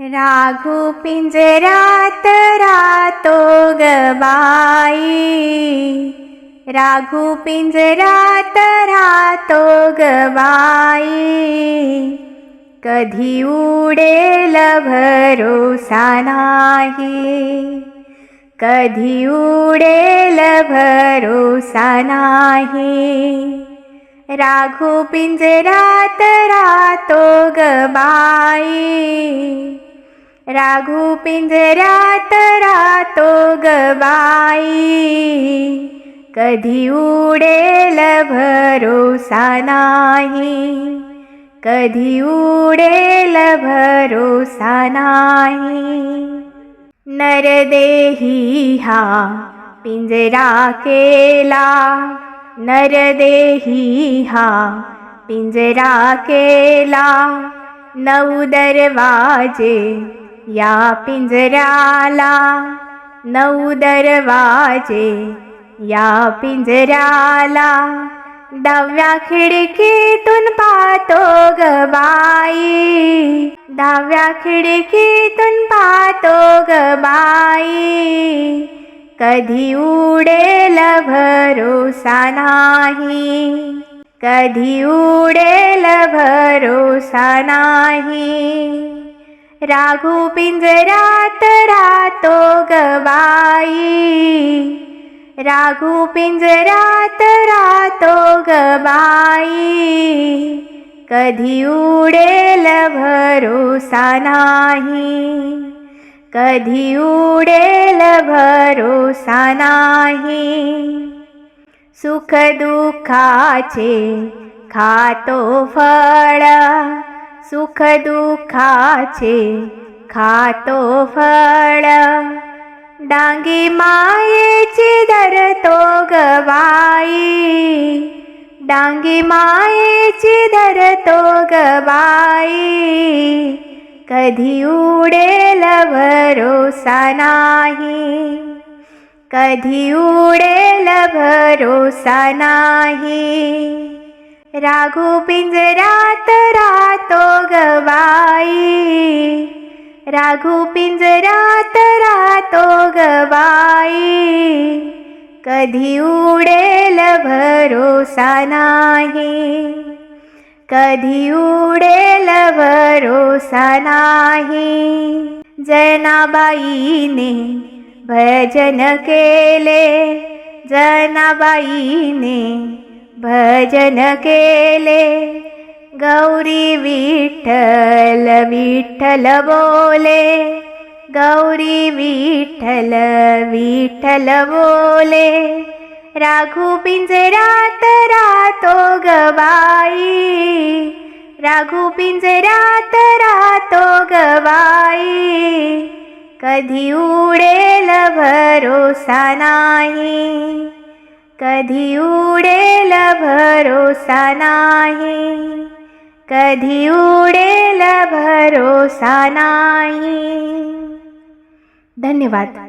राघू पिंजरात रातो गबाई राघू पिंजरात रातो गबाई कधी उडेल भरोसा नाही। कधी उडेल भरोसा नाही। राघू पिंजरात रातो गबाई राघू पिंजरात रातो गबाई. कधी उडेल भरोसा नाही. कधी उडेल भरोसा नाही. नरदेही हा पिंजरा केला. नरदेही हा पिंजरा केला. नऊ दरवाजे या पिंजऱ्याला नऊ दरवाजे. या पिंजऱ्याला डाव्या खिडकीतून पाहतो ग बाई. डाव्या खिडकीतून पाहतो ग बाई. कधी उडेल भरोसा नाही. कधी उडेल भरोसा नाही. राघू पिंजरात रातो गबाई राघू पिंजरात रातो गबाई कधी उडेल भरोसा नाही. कधी उडेल भरोसा नाही. सुख दुःखाचे खातो फळ. सुख दुःखाचे खातो फळ. डांगी मायेची धरतो गवाई डांगी मायेची धरतो गवाई कधी उडेल भरोसा नाही. कधी उडेल भरोसा नाही. राघू पिंजरात रातो गवाई राघू पिंजरात रातो गवाई कधी उडेल भरोसा नाही. कधी उडेल भरोसा नाही. जनाबाईने भजन केले. जनाबाईने भजन केले गौरी विठ्ठल विठ्ठल बोले गौरी विठ्ठल विठ्ठल बोले राघू पिंजरात रातो गबाई राघू पिंजरात रातो गबाई कधी उडेल भरोसा नाही. कधी उडेल भरोसा नाही. कधी उडेल भरोसा नाही. धन्यवाद.